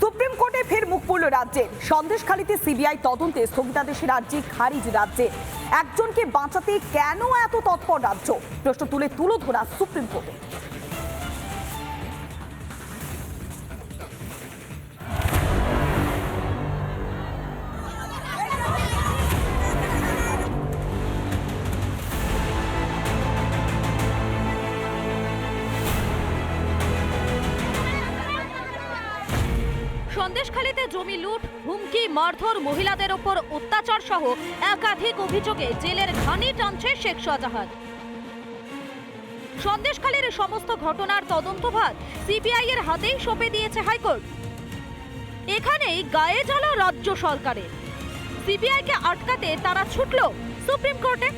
Supreme কোর্টে ফের মুখ পড়ল রাজ্যের সন্দেশখালীতে সিবিআই তদন্তে স্থগিতাদেশের আর্জি খারিজ রাজ্যে। একজনকে বাঁচাতে কেন এত তৎপর রাজ্য? প্রশ্ন তুলে তুলো ধরা সুপ্রিম কোর্টে। সন্দেশখালীতে জমি লুট, হুমকি, মারধর মহিলাদের ওপর অত্যাচার সহ একাধিক অভিযোগে জেলের ঘানি টানছে শেখ শাহজাহান। সন্দেশখালীর সমস্ত ঘটনার তদন্তভার সিবিআই এর হাতেই সঁপে দিয়েছে হাইকোর্ট। এখানেই গায়ে জ্বালা রাজ্য সরকারের। সিবিআইকে আটকাতে তারা ছুটল সুপ্রিম কোর্টে।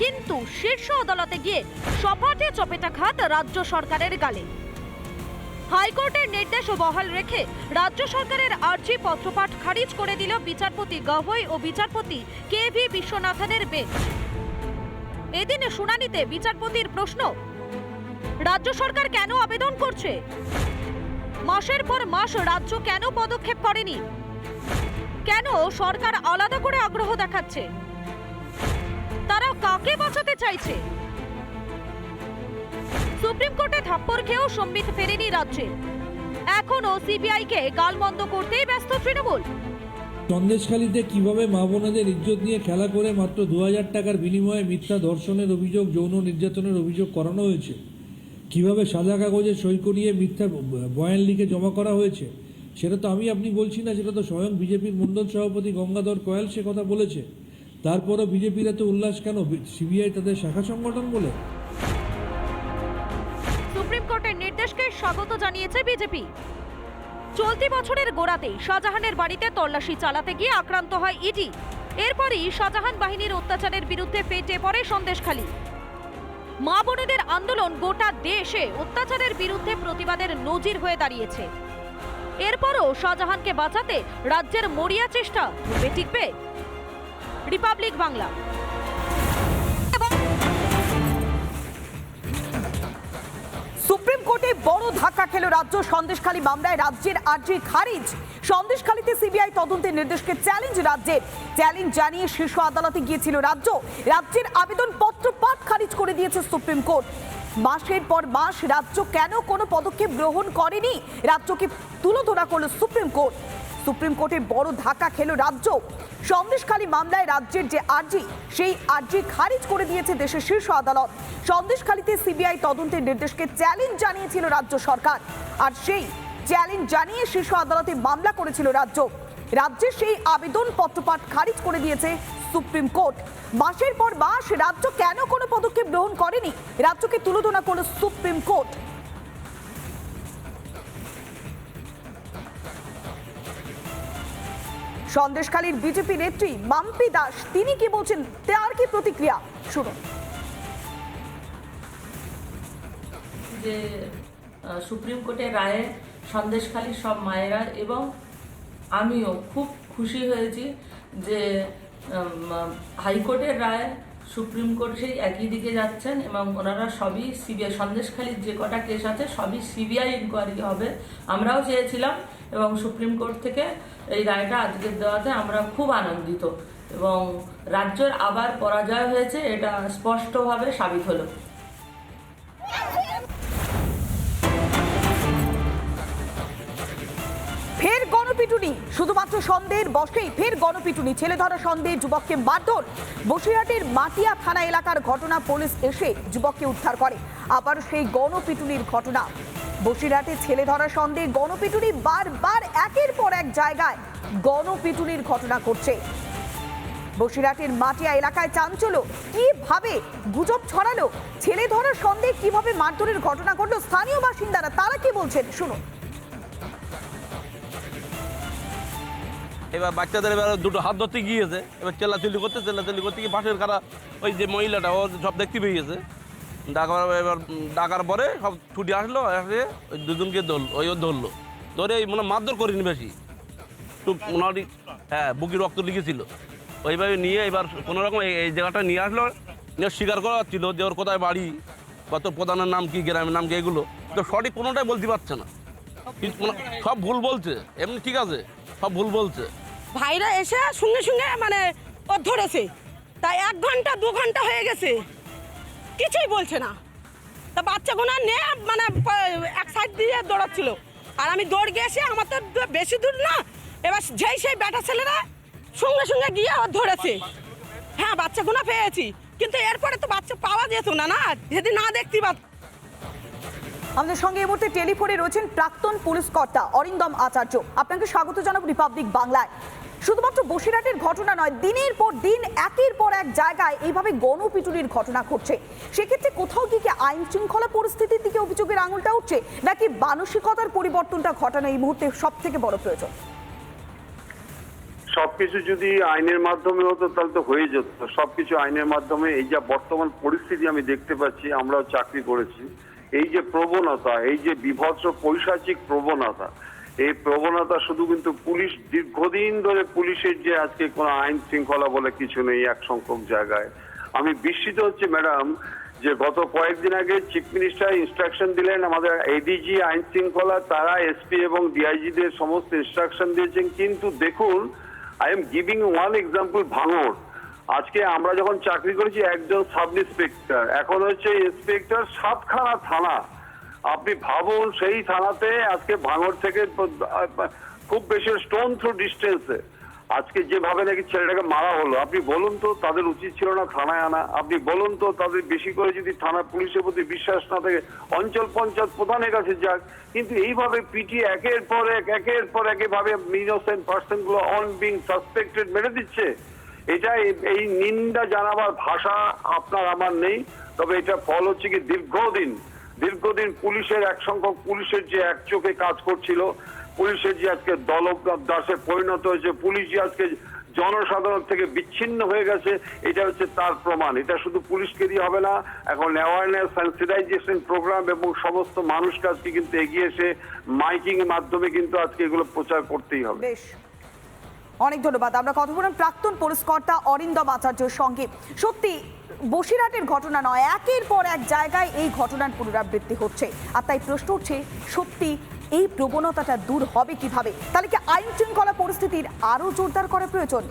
কিন্তু শীর্ষ আদালতে গিয়ে সপাটে চপেটাঘাত রাজ্য সরকারের গালে। হাইকোর্টের নির্দেশ বহাল রেখে রাজ্য সরকারের আর্জি পত্রপাঠ খারিজ করে দিল বিচারপতি গভৈ ও বিচারপতি কে ভি বিশ্বনাথনের বেঞ্চ। এদিন শুনানিতে বিচারপতির প্রশ্ন, রাজ্য সরকার কেন আবেদন করছে? মাসের পর মাস রাজ্য কেন পদক্ষেপ করেনি? কেন সরকার আলাদা করে আগ্রহ দেখাচ্ছে? তারা কাকে বাঁচাতে চাইছে? সুপ্রিম কোর্টে থাপ্পড় খেয়েও সম্বিত ফেরেনি রাজ্যে। এখনও সিবিআইকে গালমন্দ করতেই ব্যস্ত তৃণমূল। সন্দেশখালীতে কীভাবে মা বোনেদের ইজ্জত নিয়ে খেলা করে মাত্র দু হাজার টাকার বিনিময়ে মিথ্যা ধর্ষণের অভিযোগ, যৌন নির্যাতনের অভিযোগ করানো হয়েছে? কীভাবে সাদা কাগজে সই করিয়ে মিথ্যা বয়ান লিখে জমা করা হয়েছে? সেটা তো আমি আপনি বলছি না, সেটা তো স্বয়ং বিজেপির মণ্ডল সভাপতি গঙ্গাধর কয়াল সে কথা বলেছে। তারপরও বিজেপির এত উল্লাস কেন? সিবিআই তাদের শাখা সংগঠন বলে? স্বাগত জানিয়েছে বিজেপি। চলতি বছরের গোড়াতেই শাহজাহানের বাড়িতে তল্লাশি চালাতে গিয়ে আক্রান্ত হয় ইডি। এরপরই শাহজাহান বাহিনীর অত্যাচারের বিরুদ্ধে ফেটে পড়ে সন্দেশখালী। মা বোনেদের আন্দোলন গোটা দেশে অত্যাচারের বিরুদ্ধে প্রতিবাদের নজির হয়ে দাঁড়িয়েছে। এরপরও শাহজাহানকে বাঁচাতে রাজ্যের মরিয়া চেষ্টা টিকবে। রিপাবলিক বাংলা। সুপ্রিম কোর্টে বড় ধাক্কা খেল রাজ্য সন্দেশখালী মামলায় রাজ্যের আর্জি খারিজ। সন্দেশখালীতে সিবিআই তদন্তের নির্দেশকে চ্যালেঞ্জ রাজ্যের চ্যালেঞ্জ জানিয়ে শীর্ষ আদালতে গিয়েছিল রাজ্য। রাজ্যের আবেদন পত্র পাঠ খারিজ করে দিয়েছে সুপ্রিম কোর্ট। মাসের পর মাস রাজ্য কেন কোনো পদক্ষেপ গ্রহণ করেনি? রাজ্যকে তুলোধরা করল সুপ্রিম কোর্ট। সুপ্রিম কোর্টে বড় ধাক্কা খেল রাজ্য। সন্দেশখালী মামলায় রাজ্যের যে আর্জি, সেই আর্জি খারিজ করে দিয়েছে দেশের শীর্ষ আদালত। সন্দেশখালীতে সিবিআই তদন্তের নির্দেশকে চ্যালেঞ্জ জানিয়েছিল রাজ্য সরকার। আর সেই চ্যালেঞ্জ জানিয়ে শীর্ষ আদালতে মামলা করেছিল রাজ্য। রাজ্যের সেই আবেদন পত্রপাঠ খারিজ করে দিয়েছে সুপ্রিম কোর্ট। মাসের পর মাস রাজ্য কেন কোনো পদক্ষেপ গ্রহণ করেনি? রাজ্যকে তুলোধনা করল সুপ্রিম কোর্ট। সন্দেশখালীর বিজেপি নেত্রী মাম্পি দাস, তিনি কি বলছেন, তার কি প্রতিক্রিয়া? শুনুন। যে সুপ্রিম কোর্টের রায়ে সন্দেশখালীর সব মায়েরা এবং আমিও খুব খুশি হয়েছি যে হাইকোর্টের রায় সুপ্রিম কোর্ট সেই একই দিকে যাচ্ছেন এবং ওনারা সবই সিবিআই, সন্দেশখালীর যে কটা কেস আছে, সবই সিবিআই ইনকোয়ারি হবে। আমরাও চেয়েছিলাম এবং সুপ্রিম কোর্ট থেকে এই রায়টা আজকের দেওয়াতে আমরা খুব আনন্দিত এবং রাজ্যের আবার পরাজয় হয়েছে এটা স্পষ্টভাবে সাবিত হলো। ফের গণপিটুনি, শুধুমাত্র সন্দেহের বসেই ফের গণপিটুনি, ছেলে ধরা সন্দেহে যুবককে মারধর। বসিরহাটের মাটিয়া থানা এলাকার ঘটনা, পুলিশ এসে যুবককে উদ্ধার করে। আবার সেই গণপিটুনির ঘটনা। বসিরহাটে ছেলে ধরা সন্দেহে গণপিটুনি বারবার একের পর এক জায়গায় গণপিটুনির ঘটনা করছে বসিরহাটের মাটিয়া এলাকায় চাঞ্চল্য। কীভাবে গুজব ছড়ালো? ছেলে ধরার সন্দেহে কীভাবে মারধরের ঘটনা ঘটলো? স্থানীয় বাসিন্দারা, তারা কি বলছেন? শুনুন। এবার বাচ্চাদের এবার দুটো হাত ধরতে গিয়েছে। এবার চেল্লাচিল্লি করতে চেল্লাচিল্লি করতে গিয়ে পাশের কারা ওই যে মহিলাটা, ও সব দেখতে পেয়েছে ডাকার এবার ডাকার পরে সব ছুটি আসলো, এসে ওই দুজনকে ধরল, ওই ধরলো। ধরে মনে মারধর করিনি বেশি। একটু মোটামুটি হ্যাঁ বুকি রক্ত লিখেছিল ওইভাবে নিয়ে এবার কোনো রকম এই- জায়গাটা নিয়ে আসলো। নিয়ে স্বীকার করা হচ্ছিল যে ওর কোথায় বাড়ি কত প্রধানের নাম কি, গ্রামের নাম কি, এগুলো। তো সঠিক কোনোটাই বলতে পারছে না। সব ভুল বলছে। এমনি ঠিক আছে, সব ভুল বলছে। ভাইরা এসে সঙ্গে সঙ্গে মানে ধরেছে। তাই এক ঘণ্টা, দু ঘণ্টা হয়ে গেছে। কিছুই বলছে না। তা বাচ্চাগুলো নিয়ে মানে এক সাইড দিয়ে দৌড়াচ্ছিল। আর আমি দৌড় গিয়েছি আমার তো বেশি দূর না, এবার যেই সেই বেটা ছেলেরা সঙ্গে সঙ্গে গিয়ে ও ধরেছে। হ্যাঁ বাচ্চাগুলো পেয়েছি, কিন্তু এরপরে তো বাচ্চা পাওয়া যেত না না, যদি না দেখতে পাত আমাদের সঙ্গে এই মুহূর্তে টেলিফোনে রয়েছেন প্রাক্তন পুলিশ কর্তা অরিন্দম আচার্য। আপনাকে স্বাগত জানাব রিপাবলিক বাংলায়। শুধুমাত্র বসিরহাটের ঘটনা নয়, দিনের পর দিন, একের পর এক জায়গায় এইভাবে গণপিটুনির ঘটনা ঘটছে। সেক্ষেত্রে কোথাও কি কি আইন শৃঙ্খলা পরিস্থিতির দিকে অভিযোগের আঙুলটা উঠছে, নাকি মানসিকতার পরিবর্তনটা ঘটানো এই মুহূর্তে সব থেকে বড় প্রয়োজন? সবকিছু যদি আইনের মাধ্যমে হতো, তাহলে তো হয়ে যেত। সবকিছু আইনের মাধ্যমে এই যা বর্তমান পরিস্থিতি আমি দেখতে পাচ্ছি, আমরাও চাকরি করেছি। এই যে প্রবণতা, এই যে বিভৎস পৈশাচিক প্রবণতা এই প্রবণতা শুধু কিন্তু পুলিশ, দীর্ঘদিন ধরে পুলিশের যে আজকে কোনো আইন শৃঙ্খলা বলে কিছু নেই এক সংখ্যক জায়গায়। আমি বিস্মিত হচ্ছে, ম্যাডাম, যে গত কয়েকদিন আগে চিফ মিনিস্টার ইনস্ট্রাকশন দিলেন আমাদের এডিজি আইন শৃঙ্খলা, তারা এসপি এবং ডিআইজিদের সমস্ত ইনস্ট্রাকশন দিয়েছেন। কিন্তু দেখুন I am giving one example Bhangar আজকে আমরা যখন চাকরি করেছি, একজন সাব ইন্সপেক্টর এখন হচ্ছে ইন্সপেক্টর সাতখানা থানা। আপনি ভাবুন, সেই থানাতে আজকে ভাঙর থেকে খুব বেশি স্টোন থ্রু ডিস্টেন্সে আজকে যেভাবে নাকি ছেলেটাকে মারা হলো, আপনি বলুন তো তাদের উচিত ছিল না থানায় আনা। আপনি বলুন তো তাদের বেশি করে যদি থানা পুলিশের প্রতি বিশ্বাস না থাকে, অঞ্চল পঞ্চায়েত প্রধানের কাছে যাক। কিন্তু এইভাবে পিটি একের পর এক, একের পর এক এভাবে ইনোসেন্ট পার্সনগুলো অন বিং সাসপেক্টেড মেরে দিচ্ছে, এটা এই নিন্দা জানাবার ভাষা আপনার আমার নেই। তবে এটা ফল হচ্ছে কি দীর্ঘদিন দীর্ঘদিন পুলিশের এক সংখ্যক পুলিশের যে এক চোখে কাজ করছিল, পুলিশের যে আজকে দাসে পরিণত হয়েছে, পুলিশ যে আজকে জনসাধারণ থেকে বিচ্ছিন্ন হয়ে গেছে, এটা হচ্ছে তার প্রমাণ। এটা শুধু পুলিশকে দিয়ে হবে না, এখন অ্যাওয়ারনেস সেন্সিটাইজেশন প্রোগ্রাম এবং সমস্ত মানুষকে আজকে কিন্তু এগিয়ে এসে মাইকিং মাধ্যমে কিন্তু আজকে এগুলো প্রচার করতেই হবে। অনেক ধন্যবাদ। আমরা কথা বললাম প্রাক্তন পুরস্কর্তা অরিন্দম আচার্যের সঙ্গে। সত্যি, বসিরহাটের ঘটনা নয়, একের পর এক জায়গায় এই ঘটনার পুনরাবৃত্তি হচ্ছে। আর তাই প্রশ্ন উঠছে, সত্যি এই প্রবণতাটা দূর হবে কীভাবে? তাহলে কি আইন শৃঙ্খলা পরিস্থিতির আরও জোরদার করা প্রয়োজন?